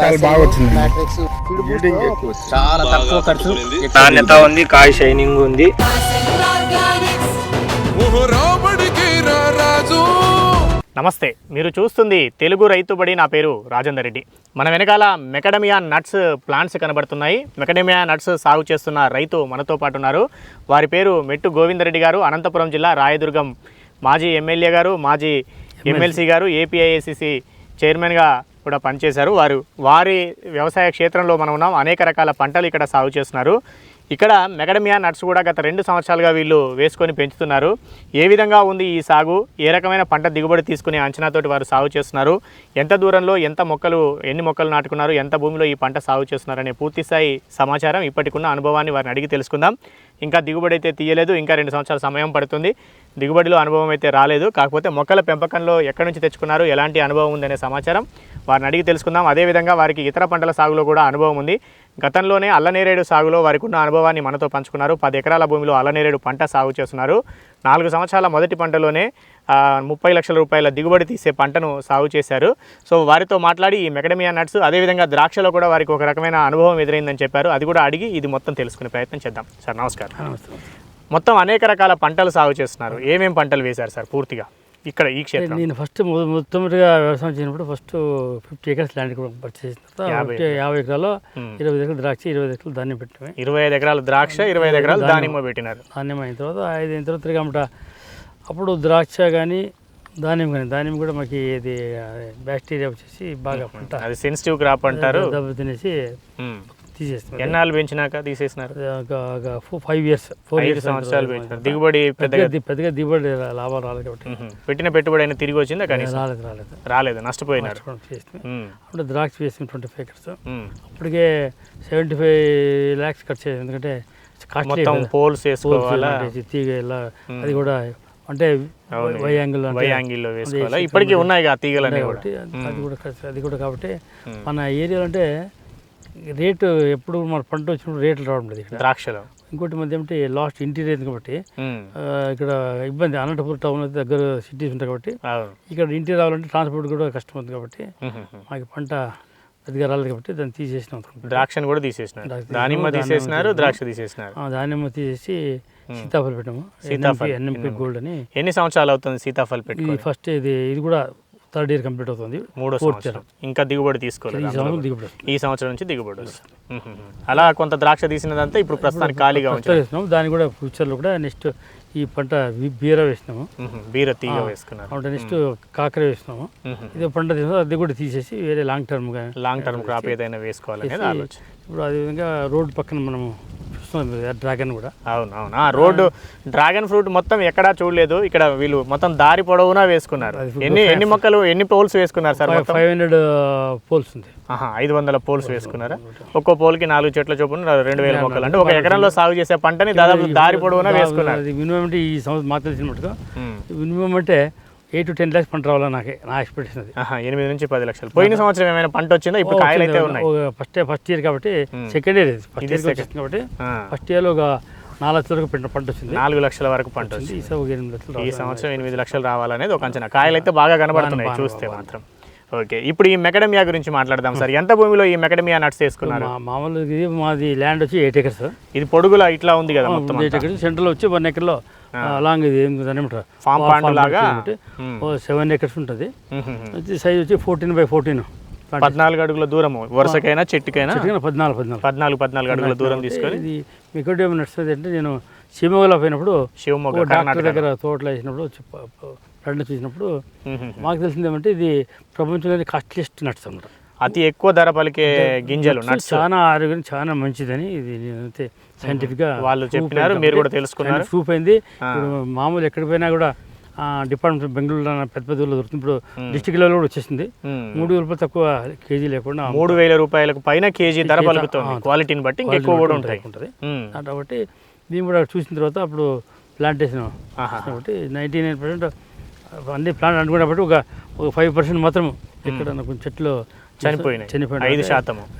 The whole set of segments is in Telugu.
చాలా బాగా వచ్చింది మ్యాట్రిక్స్ చాలా తక్కువ ఖర్చు. నాణ్యత ఉంది? కాయ షైనింగ్ ఉంది. నమస్తే మీరు చూస్తుంది తెలుగు రైతుబడి నా పేరు రాజేందర్ రెడ్డి. మన వెనకాల మెకడమియా నట్స్ ప్లాంట్స్ కనబడుతున్నాయి. మెకడమియా నట్స్ సాగు చేస్తున్న రైతు మనతో పాటు ఉన్నారు వారి పేరు మెట్టు గోవిందరెడ్డి గారు అనంతపురం జిల్లా రాయదుర్గం. మాజీ ఎమ్మెల్యే గారు మాజీ ఎమ్మెల్సీ గారు ఏపీఐఏసిసి చైర్మన్గా కూడా పనిచేశారు. వారు వారి వ్యవసాయ క్షేత్రంలో మనం ఉన్నాం. అనేక రకాల పంటలు ఇక్కడ సాగు చేస్తున్నారు. ఇక్కడ మెగడమియా నట్స్ కూడా గత రెండు సంవత్సరాలుగా వీళ్ళు వేసుకొని పెంచుతున్నారు. ఏ విధంగా ఉంది ఈ సాగు? ఏ రకమైన పంట దిగుబడి తీసుకునే అంచనాతోటి వారు సాగు చేస్తున్నారు? ఎంత దూరంలో ఎంత మొక్కలు ఎన్ని మొక్కలు నాటుకున్నారు? ఎంత భూమిలో ఈ పంట సాగు చేస్తున్నారనే పూర్తిస్థాయి పూర్తి స్థాయి సమాచారం ఇప్పటికున్న అనుభవాన్ని వారిని అడిగి తెలుసుకుందాం. ఇంకా దిగుబడి అయితే తీయలేదు. ఇంకా రెండు సంవత్సరాల సమయం పడుతుంది. దిగుబడిలో అనుభవం అయితే రాలేదు. కాకపోతే మొక్కల పెంపకంలో ఎక్కడి నుంచి తెచ్చుకున్నారు? ఎలాంటి అనుభవం ఉందనే సమాచారం వారిని అడిగి తెలుసుకుందాం. అదేవిధంగా వారికి ఇతర పంటల సాగులో కూడా అనుభవం ఉంది. గతంలోనే అల్లనేరేడు సాగులో వారికి ఉన్న అనుభవాన్ని మనతో పంచుకున్నారు. పది ఎకరాల భూమిలో అల్లనేరేడు పంట సాగు చేస్తున్నారు. నాలుగు సంవత్సరాల మొదటి పంటలోనే ముప్పై లక్షల రూపాయల దిగుబడి తీసే పంటను సాగు చేశారు. సో వారితో మాట్లాడి ఈ మెకడమియా నట్స్ అదేవిధంగా ద్రాక్షలో కూడా వారికి ఒక రకమైన అనుభవం ఎదురైందని చెప్పారు. అది కూడా అడిగి ఇది మొత్తం తెలుసుకునే ప్రయత్నం చేద్దాం. సార్ నమస్కారం. మొత్తం అనేక రకాల పంటలు సాగు చేస్తున్నారు. ఏమేం పంటలు వేశారు సార్ పూర్తిగా? ఇక్కడ ఈ క్షేత్రం. నేను ఫస్ట్ మొట్టమొదటిగా వ్యవసాయం చేసినప్పుడు first fifty acres land purchase చేసిన తర్వాత యాభై మ్మ్. ఇరవై ఎకరాలు ద్రాక్ష ఇరవై ఎకరాలు ధాన్యం పెట్టినవి ఇరవై ఐదు ఎకరాలు ద్రాక్ష ఇరవై ఐదు ఎకరాలు దానిమ్మ పెట్టినారు. ధాన్యం అయిన తర్వాత ఐదు అయిన తర్వాత తిరగమట అప్పుడు ద్రాక్ష కానీ ధాన్యం కానీ ధాన్యం కూడా మాకు ఇది బ్యాక్టీరియా వచ్చేసి బాగా పంట. అది సెన్సిటివ్ క్రాప్ అంటారు. దెబ్బ తినేసి ఉమ్. తీసేస్తాం ఎన్నాళ్ళు పెంచినాక తీసేసినారు? ఫైవ్ ఇయర్స్ ఫోర్ ఇయర్స్ సంవత్సరాలు పెంచినారు. దిగుబడి పెద్దగా పెద్దగా దిగుబడి లాభాలు రాలేదు కాబట్టి. పెట్టిన పెట్టుబడి అయినా తిరిగి వచ్చిందా కనీసం? రాలేదు రాలేదు. రాలేదు నష్టపోయినారు. అప్పుడు ద్రాక్ష వేసిన ట్వంటీ ఫైవ్ ఎకర్స్. అప్పటికే సెవెంటీ ఫైవ్ ల్యాక్స్ ఖర్చు అయ్యింది. ఎందుకంటే మొత్తం. పోల్స్ వేసుకోవాలా? తీగ ఇలా అది కూడా అంటే అవును. వై యాంగిల్ అంటే వై యాంగిల్లో వేసుకోవాలా? ఇప్పటికీ ఉన్నాయి కూడా. కాబట్టి అది కూడా అది కూడా కాబట్టి. మన ఏరియాలో అంటే రేటు ఎప్పుడు మన పంట వచ్చినప్పుడు రేట్లు రావడం లేదు ఇక్కడ. ద్రాక్షలో. ఇంకోటి మధ్య ఏమంటే లాస్ట్ ఇంటీరియర్ అయింది కాబట్టి ఇక్కడ ఇబ్బంది అనంతపురం టౌన్ అయితే దగ్గర సిటీస్ ఉంటాయి కాబట్టి ఇక్కడ ఇంటీరియర్ రావాలంటే ట్రాన్స్పోర్ట్ కూడా కష్టం అవుతుంది కాబట్టి. మాకు పంట పెద్దగా రాలేదు కాబట్టి దాన్ని తీసేసినాం ద్రాక్షను కూడా తీసేసినారు. ద్రాక్ష దానిమ్మ తీసేసినారు ద్రాక్ష తీసేసినారు. ఆ, దానిమ్మ తీసేసి సీతాఫలం పెట్టాము. సీతాఫలం, ఎన్ఎంపీ గోల్డ్ అని. ఎన్ని సంవత్సరాలు అవుతుంది సీతాఫల్ పెట్టుకొని? ఫస్ట్ ఇది ఇది కూడా థర్డ్ ఇయర్ కంప్లీట్ అవుతుంది మూడో సంవత్సరం ఇంకా దిగుబడి తీసుకోలేదు అందులో. దిగుబడి. ఈ సంవత్సరం నుంచి దిగుబడి వస్తుంది. అలా కొంత ద్రాక్ష తీసినదంతా ఇప్పుడు ప్రస్తుతానికి ఖాళీగా వేసినాము దాన్ని కూడా ఫ్యూచర్లో కూడా నెక్స్ట్ ఈ పంట బీర వేసినాము. బీర తీగ వేసుకున్నారు అంటే నెక్స్ట్ కాకర వేసినాము. ఇది పంట అది కూడా తీసేసి వేరే long term long term crop ఏదైనా ఆలోచన ఇప్పుడు అదేవిధంగా రోడ్ పక్కన మనము చూస్తున్నాం డ్రాగన్ కూడా. అవును అవును. ఆ రోడ్డు డ్రాగన్ ఫ్రూట్ మొత్తం ఎక్కడా చూడలేదు. ఇక్కడ వీళ్ళు మొత్తం దారి పొడవునా వేసుకున్నారు. ఎన్ని ఎన్ని మొక్కలు ఎన్ని పోల్స్ వేసుకున్నారు సార్ ఫైవ్ హండ్రెడ్ పోల్స్ ఉంది. ఆహా, ఐదు వందల పోల్స్ వేసుకున్నారా? ఒక్కో పోల్కి నాలుగు చెట్ల చొప్పున రెండు వేల మొక్కలు. అంటే ఒక ఎకరంలో సాగు చేసే పంటని దాదాపు దారి పొడవునా వేసుకున్నారు. మినిమం అంటే ఈ సంవత్సరం మాకు తెలిసిన. మినిమం అంటే ఎయిట్ టు టెన్ ల్యాక్స్ పంట రావాలని నాకే నా ఎక్స్పెక్టేషన్ అది. ఎనిమిది నుంచి పది లక్షలు. పోయిన సంవత్సరం ఏమైనా పంట వచ్చిందా? ఇప్పుడు కాయలు అయితే ఉన్నాయి. ఫస్ట్ ఫస్ట్ ఇయర్ కాబట్టి సెకండ్ ఇయర్ ఫస్ట్ ఇయర్ కాబట్టి ఫస్ట్ ఇయర్లో ఒక నాలుగు లక్షల వరకు పంట వచ్చింది. నాలుగు లక్షల వరకు పంట వచ్చింది. ఈ సంవత్సరం ఎనిమిది లక్షలు ఈ రావాలి. సంవత్సరం ఎనిమిది లక్షలు రావాలనేది ఒక అంచనా. కాయలు అయితే బాగా కనబడుతున్నాయి చూస్తే మాత్రం. ఓకే ఇప్పుడు ఈ మెకడమియా గురించి మాట్లాడదాం సార్. ఎంత భూమిలో ఈ మెకడమియా నట్స్ వేసుకున్నారు? మా మామూలు ఇది మాది ల్యాండ్ వచ్చి ఎయిట్ ఎకర్స్ ఇది పొడుగులా ఇట్లా ఉంది కదా మొత్తం ఎయిట్ ఎకర్స్ సెంటర్లో వచ్చి వన్ ఎకర్లో లాంగ్ ఇది ఏమంటారు? ఫామ్ పాండ్ లాగా? సెవెన్ ఎకర్స్ ఉంటుంది. సైజ్ వచ్చి ఫోర్టీన్ బై ఫోర్టీన్ పద్నాలుగు అడుగుల దూరము. వరుసకైనా చెట్టుకైనా? పద్నాలుగు పద్నాలుగు. పద్నాలుగు పద్నాలుగు అడుగుల దూరం తీసుకొని? ఇది మీకు ఏమైనా నడుస్తుంది అంటే నేను సీమగల పోయినప్పుడు శివమొగ్గ డాక్టర్ దగ్గర తోటలో వేసినప్పుడు ఫ్రెండ్ చూసినప్పుడు మ్మ్. మాకు తెలిసింది ఏమంటే ఇది ప్రపంచంలోని కాస్ట్లీస్ట్ నట్స్ అన్నమాట అతి ఎక్కువ ధర పలికే గింజలు నట్స్ చాలా ఆరోగ్యం చాలా మంచిదని ఇది నేనైతే సైంటిఫిక్గా వాళ్ళు చెప్పినారు, మీరు కూడా తెలుసుకున్నారు. ప్రూఫ్ అయింది. మామూలు ఎక్కడికి పోయినా కూడా డిపార్ట్మెంట్ బెంగళూరులో పెద్ద పెద్ద ఊళ్ళో దొరుకుతుంది. ఇప్పుడు డిస్టిక్ లెవెల్ కూడా వచ్చేసింది. మ్మ్. మూడు వేల రూపాయలు తక్కువ కేజీ లేకుండా మూడు వేల రూపాయలకు పైన కేజీ ధర పలుకుతుంది. క్వాలిటీని బట్టి ఎక్కువ కూడా ఉంటాయి. ఉంటుంది. మ్మ్. కాబట్టి దీన్ని కూడా చూసిన తర్వాత అప్పుడు ప్లాంటేషన్. కాబట్టి నైంటీ నైన్ పర్సెంట్ అన్ని ప్లాంట్ అనుకున్నప్పుడు ఒక ఒక ఫైవ్ పర్సెంట్ మాత్రం ఇక్కడ కొంచెం చెట్లు చనిపోయినాయి. చనిపోయినాయి. ఐదు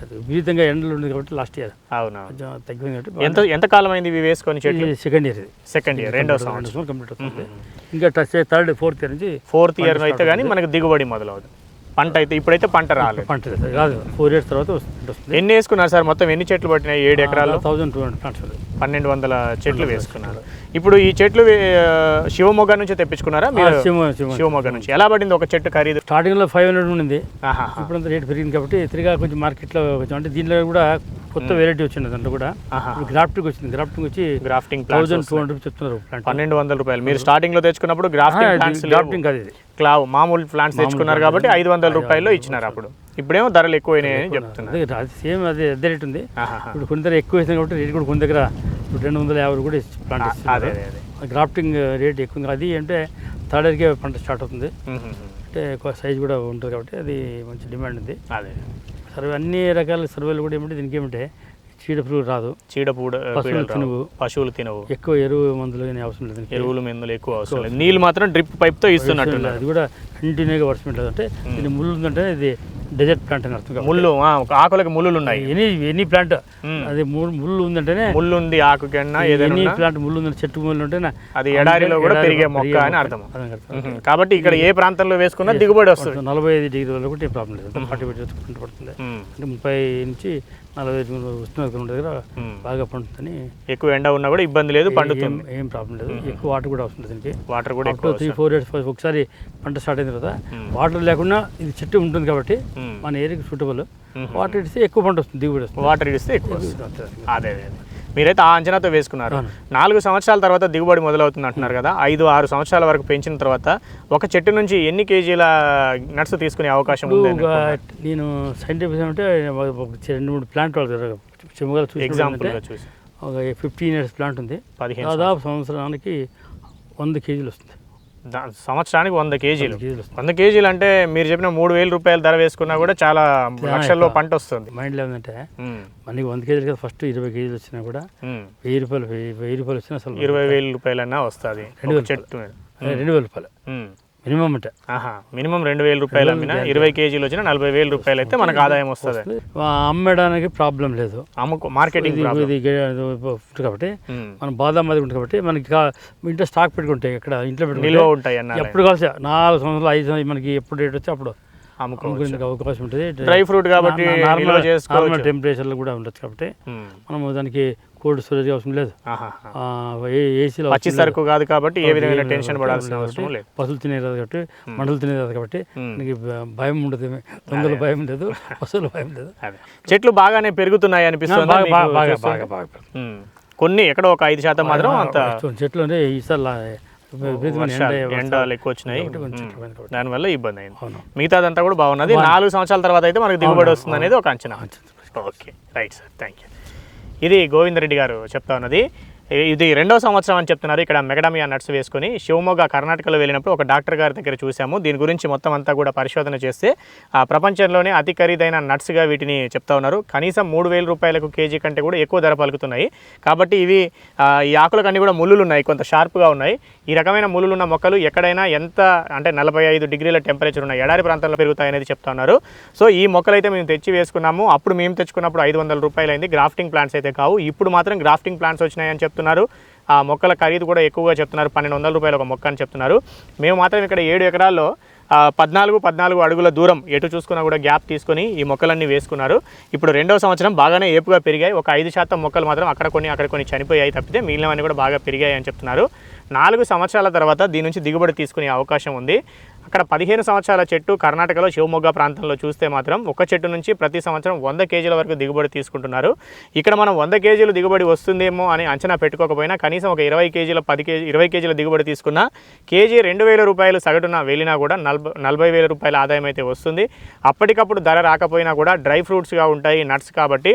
అది. విపరీతంగా ఎండలు ఉంది కాబట్టి లాస్ట్ ఇయర్ అవునా? కొంచెం తగ్గింది కాబట్టి ఎంత ఎంత కాలం అయింది ఇవి వేసుకొని చెట్లు? సెకండ్ ఇయర్ ఇది. సెకండ్ ఇయర్ రెండో సంవత్సరం. కంప్లీట్ అవుతుంది. ఇంకా థర్డ్ ఫోర్త్ ఇయర్ నుంచి ఫోర్త్ ఇయర్ అయితే కానీ మనకు దిగుబడి మొదలవుతుంది. పంట అయితే ఇప్పుడైతే పంట రాలేదు. పంట. రాదు ఫోర్ ఇయర్స్ తర్వాత వస్తుంది ఎన్ని వేసుకున్నారు సార్? మొత్తం ఎన్ని చెట్లు పట్టినాయి? ఏడు ఎకరాల్లో థౌజండ్ టూ హండ్రెడ్ ప్లాంట్స్. పన్నెండు వందల చెట్లు వేసుకున్నారు. ఇప్పుడు ఈ చెట్లు శివమొగ్గ నుంచి తెప్పించుకున్నారా? మీరు శివమొగ్గ నుంచి. ఎలా పడింది ఒక చెట్టు ఖరీదు? స్టార్టింగ్లో ఫైవ్ హండ్రెడ్ ఉండింది. ఆహా ఇప్పుడు రేట్ పెరిగింది కాబట్టి తిరిగా కొంచెం మార్కెట్లో కొంచెం అంటే దీనిలో కూడా కొత్త వెరైటీ వచ్చింది దాంట్లో కూడా. గ్రాఫ్టింగ్ వచ్చింది. గ్రాఫ్టింగ్ వచ్చి గ్రాఫ్టింగ్ ప్లాంట్స్ టూ హండ్రెడ్ చెప్తున్నారు పన్నెండు వందల రూపాయలు. మీరు స్టార్టింగ్లో తెచ్చుకున్నప్పుడు గ్రాఫ్టింగ్ గ్రాఫ్టింగ్ కాదు ఇది. క్లావ్ మామూలు ప్లాంట్స్ తెచ్చుకున్నారు కాబట్టి ఐదు వందల రూపాయలు ఇచ్చినారు అప్పుడు. ఇప్పుడేమో ధరలు ఎక్కువైనాయని చెప్తున్నారు. అదే సేమ్ అదే అదే రేట్ ఉంది. ఇప్పుడు కొన్ని దగ్గర ఎక్కువ వేసింది కాబట్టి రేట్ కూడా కొన్ని దగ్గర రెండు వందల యాభై కూడా ప్లాంట్ అదే గ్రాఫ్టింగ్ రేట్ ఎక్కువ అది అంటే థర్డ్ ఇయర్కే పంట స్టార్ట్ అవుతుంది. అంటే ఎక్కువ సైజ్ కూడా ఉంటుంది కాబట్టి అది మంచి డిమాండ్ ఉంది. అదే. సర్వే అన్ని రకాల సర్వేలు కూడా ఏమిటి దీనికి ఏమిటంటే చీడ పురుగు రాదు. చీడపూడ పశువులు. తినవు. పశువులు తినవు. ఎక్కువ ఎరువు మందులు కానీ అవసరం లేదు. ఎరువులు మెందులు ఎక్కువ అవసరం లేదు. నీళ్ళు మాత్రం డ్రిప్ పైప్తో ఇస్తున్నట్టున్నారు. అది కూడా కంటిన్యూగా వర్షం లేదు. అంటే ఇది ముళ్ళు ఉందంటే ఇది డెజర్ట్ ప్లాంట్ అని అర్థం ముళ్ళు ఆకులకు ముళ్ళు ఉన్నాయి. Any any plant. అది ముళ్ళు ఉందంటేనే ముళ్ళు ఉంది ఆకుకన్నా ఏదైనా ఎనీ ప్లాంట్ ముళ్ళు ఉందంటే చెట్టు ముళ్ళు ఉంటేనే అది ఎడారిలో కూడా పెరిగే మొక్క అని. అర్థం. కాబట్టి ఇక్కడ ఏ ప్రాంతంలో వేసుకున్నా దిగుబడి వస్తుంది. నలభై ఐదు డిగ్రీ వరకు కూడా ఏం ప్రాబ్లం లేదు. ఫార్టీ పడుతుంది. అంటే ముప్పై నుంచి నలభై ఐదు ఉష్ణోగ్రత దగ్గర. బాగా పండుతుందని ఎక్కువ ఎండ ఉన్నా కూడా ఇబ్బంది లేదు పండుతుంది ఏం- ప్రాబ్లం లేదు ఎక్కువ వాటర్ కూడా వస్తుంది దీనికి వాటర్ కూడా ఎక్కువ త్రీ ఫోర్ ఇయర్స్ ఒకసారి పంట స్టార్ట్ అయిన తర్వాత. వాటర్ లేకుండా ఇది చెట్టు ఉంటుంది కాబట్టి. మన ఏరియాకి సూటబుల్. వాటర్ ఇస్తే ఎక్కువ పంట వస్తుంది దిగుబడి వస్తుంది వాటర్ ఇస్తే ఎక్కువ అదే అదే. మీరైతే ఆ అంచనాతో వేసుకున్నారు. నాలుగు సంవత్సరాల తర్వాత దిగుబడి మొదలవుతుంది అంటున్నారు కదా. ఐదు ఆరు సంవత్సరాల వరకు పెంచిన తర్వాత ఒక చెట్టు నుంచి ఎన్ని కేజీల నట్స్ తీసుకునే అవకాశం ఉంది నేను సైంటిఫిక్ అంటే రెండు మూడు ప్లాంట్ వాళ్ళు చెమ్మగల ఎగ్జాంపుల్ చూసి. ఒక ఫిఫ్టీన్ ఇయర్స్ ప్లాంట్ ఉంది. పదిహేను దాదాపు సంవత్సరానికి వంద కేజీలు వస్తుంది. సంవత్సరానికి వంద కేజీలు. వంద కేజీలు అంటే మీరు చెప్పిన మూడు వేల రూపాయల ధర వేసుకున్నా కూడా చాలా లక్షల్లో పంట వస్తుంది. మైండ్లో ఏంటంటే మనకి వంద కేజీలు కదా ఫస్ట్ ఇరవై కేజీలు వచ్చినా కూడా. వెయ్యి రూపాయలు వెయ్యి రూపాయలు వచ్చినా అసలు ఇరవై వేల రూపాయలన్నా వస్తుంది. రెండు చెట్టు రెండు వేల రూపాయలు. మినిమం అంటే. ఆహా మినిమం రెండు వేల రూపాయలు అమ్మినా ఇరవై కేజీలు వచ్చినా నలభై వేల రూపాయలు అయితే మనకు ఆదాయం వస్తుంది. అమ్మడానికి ప్రాబ్లం లేదు. అమ్ముకో మార్కెటింగ్ ఇది కాబట్టి. మనం బాదాం అది ఉంటుంది కాబట్టి మనకి ఇంట్లో స్టాక్ పెట్టుకుంటే ఇక్కడ ఇంట్లో పెట్టుకుంటే ఉంటాయి అన్న ఎప్పుడు కలిసి నాలుగు సంవత్సరాలు ఐదు సంవత్సరాలు మనకి ఎప్పుడు రేట్ వచ్చి అప్పుడు అమ్ముకోవచ్చు. అమ్ముకునేందుకు అవకాశం ఉంటుంది. డ్రై ఫ్రూట్ కాబట్టి నార్మల్ టెంపరేచర్లో కూడా ఉండొచ్చు కాబట్టి. మనము దానికి కోల్డ్ స్టోరేజ్ అవసరం లేదు. ఏసీలో పచ్చి సరుకు కాదు కాబట్టి ఏ విధమైన టెన్షన్ పడాల్సిన అవసరం లేదు. పశువులు తినేది కాబట్టి మండలు తినేది కాబట్టి భ- భయం ఉండదు. దొంగల భయం లేదు పశువుల భయం లేదు చెట్లు బాగానే పెరుగుతున్నాయి అనిపిస్తుంది బాగా బాగా బాగా కొన్ని ఎక్కడో ఒక ఐదు శాతం మాత్రం అంత చెట్లు అంటే ఈసారి ఎండలు ఎక్కువ వచ్చినాయి. దానివల్ల ఇబ్బంది అయింది. మిగతాదంతా కూడా బాగున్నది. నాలుగు సంవత్సరాల తర్వాత అయితే మనకు దిగుబడి వస్తుంది అనేది ఒక అంచనా. Okay. Right sir. Thank you ఇది గోవిందరెడ్డి గారు చెప్తా ఉన్నది. ఇది రెండో సంవత్సరం అని చెప్తున్నారు. ఇక్కడ మెగడమియా నట్స్ వేసుకొని శివమొగ్గ కర్ణాటకలో వెళ్ళినప్పుడు ఒక డాక్టర్ గారి దగ్గర చూసాము దీని గురించి మొత్తం అంతా కూడా పరిశోధన చేస్తే ప్రపంచంలోనే అతి ఖరీదైన నట్స్గా వీటిని చెప్తా ఉన్నారు. కనీసం మూడు వేల రూపాయలకు కేజీ కంటే కూడా ఎక్కువ ధర పలుకుతున్నాయి. కాబట్టి ఇవి ఈ ఈ ఆకులకన్నీ కూడా ముళ్ళులు ఉన్నాయి కొంత షార్ప్గా ఉన్నాయి. ఈ రకమైన ముళ్ళులు ఉన్న మొక్కలు ఎక్కడైనా ఎంత అంటే నలభై ఐదు డిగ్రీల టెంపరేచర్ ఉన్న ఎడారి ప్రాంతంలో పెరుగుతాయి అనేది చెప్తా ఉన్నారు. సో ఈ మొక్కలు అయితే మేము తెచ్చి వేసుకున్నాము. అప్పుడు మేము తెచ్చుకున్నప్పుడు ఐదు వందల రూపాయలు అయింది గ్రాఫ్టింగ్ ప్లాంట్స్ అయితే కావు. ఇప్పుడు మాత్రం గ్రాఫ్టింగ్ ప్లాంట్స్ వచ్చినాయని చెప్తున్నారు. ఆ మొక్కల ఖరీదు కూడా ఎక్కువగా చెప్తున్నారు. పన్నెండు వందల రూపాయలు ఒక మొక్క అని చెప్తున్నారు. మేము మాత్రం ఇక్కడ ఏడు ఎకరాల్లో పద్నాలుగు పద్నాలుగు అడుగుల దూరం ఎటు చూసుకున్నా కూడా గ్యాప్ తీసుకొని ఈ మొక్కలన్నీ వేసుకున్నారు. ఇప్పుడు రెండవ సంవత్సరం బాగానే ఏపుగా పెరిగాయి. ఒక ఐదు శాతం మొక్కలు మాత్రం అక్కడ కొన్ని అక్కడ కొన్ని చనిపోయాయి తప్పితే మిగిలినవన్నీ కూడా బాగా పెరిగాయి అని చెప్తున్నారు. నాలుగు సంవత్సరాల తర్వాత దీని నుంచి దిగుబడి తీసుకునే అవకాశం ఉంది. అక్కడ పదిహేను సంవత్సరాల చెట్టు కర్ణాటకలో శివమొగ్గ ప్రాంతంలో చూస్తే మాత్రం ఒక చెట్టు నుంచి ప్రతి సంవత్సరం వంద కేజీల వరకు దిగుబడి తీసుకుంటున్నారు. ఇక్కడ మనం వంద కేజీలు దిగుబడి వస్తుందేమో అని అంచనా పెట్టుకోకపోయినా కనీసం ఒక ఇరవై కేజీల పది కేజీ ఇరవై కేజీల దిగుబడి తీసుకున్నా కేజీ రెండు వేల రూపాయలు సగటున వెళ్ళినా కూడా నలభై నలభై వేల రూపాయల ఆదాయం అయితే వస్తుంది. అప్పటికప్పుడు ధర రాకపోయినా కూడా డ్రై ఫ్రూట్స్గా ఉంటాయి నట్స్ కాబట్టి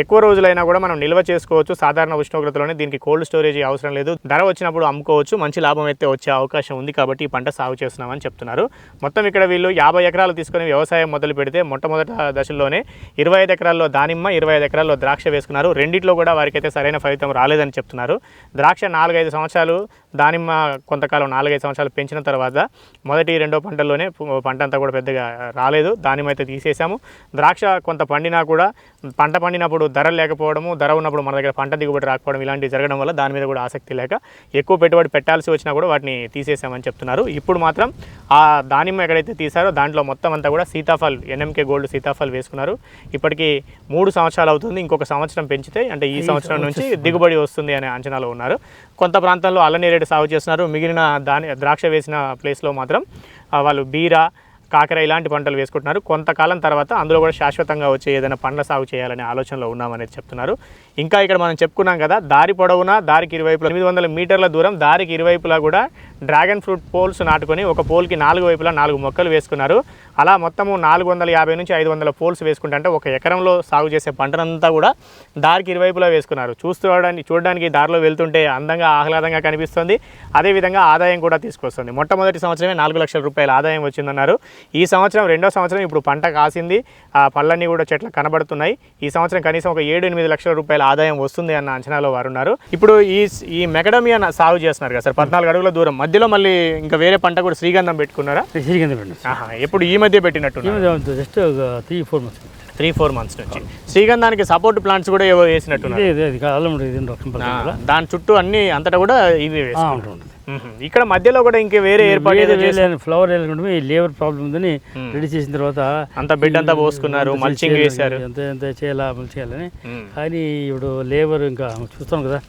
ఎక్కువ రోజులైనా కూడా మనం నిల్వ చేసుకోవచ్చు. సాధారణ ఉష్ణోగ్రతలోనే దీనికి కోల్డ్ స్టోరేజ్ అవసరం లేదు. ధర వచ్చినప్పుడు అమ్ముకోవచ్చు. మంచి లాభం అయితే వచ్చే అవకాశం ఉంది కాబట్టి ఈ పంట సాగు చేస్తున్నామని చెప్తున్నారు. మొత్తం ఇక్కడ వీళ్ళు యాభై ఎకరాలు తీసుకొని వ్యవసాయం మొదలు పెడితే మొట్టమొదటి దశల్లోనే ఇరవై ఐదు ఎకరాల్లో దానిమ్మ ఇరవై ఐదు ఎకరాల్లో ద్రాక్ష వేసుకున్నారు. రెండిట్లో కూడా వారికి అయితే సరైన ఫలితం రాలేదని చెప్తున్నారు. ద్రాక్ష నాలుగైదు సంవత్సరాలు దానిమ్మ కొంతకాలం నాలుగైదు సంవత్సరాలు పెంచిన తర్వాత మొదటి రెండో పంటల్లోనే పంట అంతా కూడా పెద్దగా రాలేదు. దానిమ్మ అయితే తీసేసాము. ద్రాక్ష కొంత పండినా కూడా పంట పండినప్పుడు ఉన్నప్పుడు ధర లేకపోవడము ధర ఉన్నప్పుడు మన దగ్గర పంట దిగుబడి రాకపోవడం ఇలాంటివి జరగడం వల్ల దాని మీద కూడా ఆసక్తి లేక ఎక్కువ పెట్టుబడి పెట్టాల్సి వచ్చినా కూడా వాటిని తీసేసామని చెప్తున్నారు. ఇప్పుడు మాత్రం ఆ దానిమ్మ ఎక్కడైతే తీసారో దాంట్లో మొత్తం అంతా కూడా సీతాఫల్ ఎన్ఎంకే గోల్డ్ సీతాఫల్ వేసుకున్నారు. ఇప్పటికి మూడు సంవత్సరాలు అవుతుంది ఇంకొక సంవత్సరం పెంచితే అంటే ఈ సంవత్సరం నుంచి దిగుబడి వస్తుంది అనే అంచనాలో ఉన్నారు. కొంత ప్రాంతంలో అల్లనేరేడు సాగు చేస్తున్నారు. మిగిలిన దాని ద్రాక్ష వేసిన ప్లేస్లో మాత్రం వాళ్ళు బీర కాకర ఇలాంటి పంటలు వేసుకుంటున్నారు. కొంతకాలం తర్వాత అందులో కూడా శాశ్వతంగా వచ్చే ఏదైనా పండ్ల సాగు చేయాలనే ఆలోచనలో ఉన్నామనేది చెప్తున్నారు. ఇంకా ఇక్కడ మనం చెప్పుకున్నాం కదా దారి పొడవునా దారికి ఇరువైపులా ఎనిమిది వందల మీటర్ల దూరం దారికి ఇరువైపులా కూడా డ్రాగన్ ఫ్రూట్ పోల్స్ నాటుకొని ఒక పోల్కి నాలుగు వైపులా నాలుగు మొక్కలు వేసుకున్నారు. అలా మొత్తము నాలుగు వందల యాభై నుంచి ఐదు వందల పోల్స్ వేసుకుంటే అంటే ఒక ఎకరంలో సాగు చేసే పంటనంతా కూడా దారికి ఇరువైపులా వేసుకున్నారు. చూసుకోవడానికి చూడడానికి దారిలో వెళ్తుంటే అందంగా ఆహ్లాదంగా కనిపిస్తుంది. అదేవిధంగా ఆదాయం కూడా తీసుకొస్తుంది. మొట్టమొదటి సంవత్సరమే నాలుగు లక్షల రూపాయల ఆదాయం వచ్చిందన్నారు. ఈ సంవత్సరం రెండో సంవత్సరం ఇప్పుడు పంట కాసింది. ఆ పళ్ళన్నీ కూడా చెట్లు కనబడుతున్నాయి. ఈ సంవత్సరం కనీసం ఒక ఏడు ఎనిమిది లక్షల రూపాయల ఆదాయం వస్తుంది అన్న అంచనాలో వారు ఉన్నారు ఇప్పుడు ఈ ఈ మెగడమియా సాగు చేస్తున్నారు కదా సార్ పద్నాలుగు అడుగుల దూరం. మధ్యలో మళ్ళీ ఇంకా వేరే పంట కూడా శ్రీగంధం పెట్టుకున్నారా? శ్రీగంధ ఎప్పుడు ఈ మధ్య పెట్టినట్టు just three four months three four months నుంచి. శ్రీగంధానికి సపోర్ట్ ప్లాంట్స్ కూడా ఏవో ఆ, దాని చుట్టూ అన్ని అంతటా కూడా ఇది వేసి ఉంటుంది. ఇక్కడ మధ్యలో కూడా ఇంకే వేరే ఏర్పాటు ఫ్లవర్ వేయాలనుకుంటే ఈ లేబర్ ప్రాబ్లం ఉందని రెడీ చేసిన తర్వాత అంత బెడ్ అంతా పోసుకున్నారు మల్చింగ్ చేయాలి, వేశారు. ఎంత ఎంత చేయాలా చేయాలని. కానీ ఇప్పుడు లేబర్ ఇంకా చూస్తాం కదా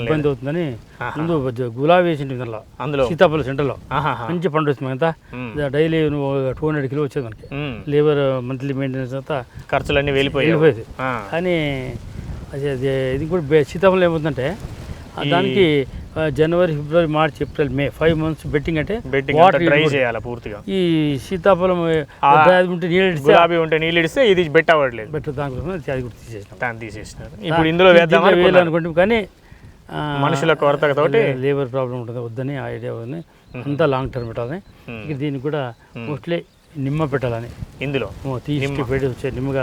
ఇబ్బంది అవుతుందని ముందు గులాబీ వేసింటి ఇందులో అందులో? సీతాఫల సెంటర్లో. మంచి వస్తుంది ఎంత మ్మ్. డైలీ నువ్వు టూ హండ్రెడ్ కిలో వచ్చేది మనకి. లేబర్ మంత్లీ మెయింటెనెన్స్ అంతా ఖర్చులన్నీ వెళ్ళిపోయాయి. వెళ్ళిపోయేది. కానీ అది ఇది కూడా సీతాఫలం ఏమవుతుందంటే దానికి January February March April May five months betting అంటే డ్రై ఇవ్వకూడదు. చేయాలి పూర్తిగా. ఈ సీతాఫలం ఉంటే నీళ్ళు ఇస్తే గులాబీ ఉంటే నీళ్ళు ఇడిస్తే ఇది బెట్ అవ్వట్లేదు. బెటర్ దానికోసం అది అది కూడా తీసేసినాం. దాన్ని తీసేసినారు. ఇప్పుడు ఇందులో. అనుకుంటాం కానీ మనుషుల కొరతతోటి లేబర్ ప్రాబ్లం ఉంటుంది వద్దని ఆ ఐడియా ఉంది అంతా లాంగ్ టర్మ్ పెట్టాలని. ఇక దీనికి కూడా మోస్ట్లీ నిమ్మ పెట్టాలని. ఇందులో? తీసి పెట్టి వచ్చే నిమ్మగా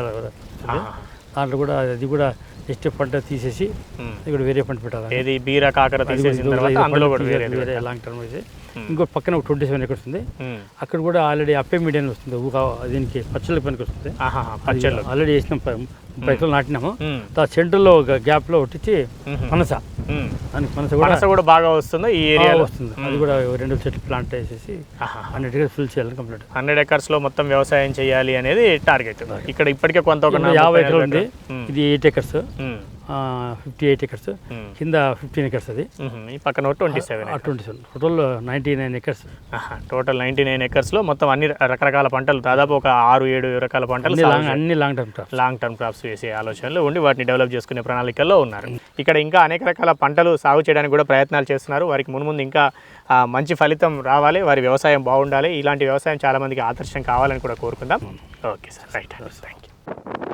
దాంట్లో కూడా అది కూడా జస్ట్ పంట తీసేసి. ఇక్కడ వేరే పంట పెట్టాలని ఏది బీర కాకర తీసేసిన తర్వాత ఇది అందులో పంట కూడా తీసేసి వేరే వేరే లాంగ్ టర్మ్ అయితే ఇంకో పక్కన ఒక ట్వంటీ సెవెన్ మ్మ్. అక్కడ కూడా ఆల్రెడీ అప్పే మీడియం వస్తుంది దీనికి పచ్చళ్ళ పనికి వస్తుంది. పచ్చళ్ళు. ఆల్రెడీ వేసినాం ఎకరాలు నాటినాము. ఆ సెంటర్లో ఒక గ్యాప్లో ఒట్టించి. పనస. దానికి పనస కూడా పనస కూడా బాగా వస్తుంది ఈ బాగా ఏరియాలో. వస్తుంది. అది కూడా రెండు చెట్లు ప్లాంట్ వేసేసి హండ్రెడ్ ఎకర్స్ ఫుల్ చేయాలి కంప్లీట్. హండ్రెడ్ ఎకర్స్లో మొత్తం వ్యవసాయం చేయాలి అనేది టార్గెట్. ఇక్కడ ఇప్పటికే కొంత ఒక యాభై ఎకరాలు ఉంది. ఇది eight acres. Fifty eight acres. కింద ఫిఫ్టీన్ ఎకర్స్ అది. పక్కన twenty seven twenty seven total ninety nine acres total ninety nine ఎకర్స్లో మొత్తం అన్ని రకరకాల పంటలు దాదాపు ఒక ఆరు ఏడు రకాల పంటలు అన్ని long term crops long term crops వేసే ఆలోచనలో ఉండి వాటిని డెవలప్ చేసుకునే ప్రణాళికల్లో ఉన్నారు. ఇక్కడ ఇంకా అనేక రకాల పంటలు సాగు చేయడానికి కూడా ప్రయత్నాలు చేస్తున్నారు. వారికి మున్ముందు ఇంకా మంచి ఫలితం రావాలి. వారి వ్యవసాయం బాగుండాలి. ఇలాంటి వ్యవసాయం చాలా మందికి ఆదర్శం కావాలని కూడా కోరుకుందాం. Okay sir right thank you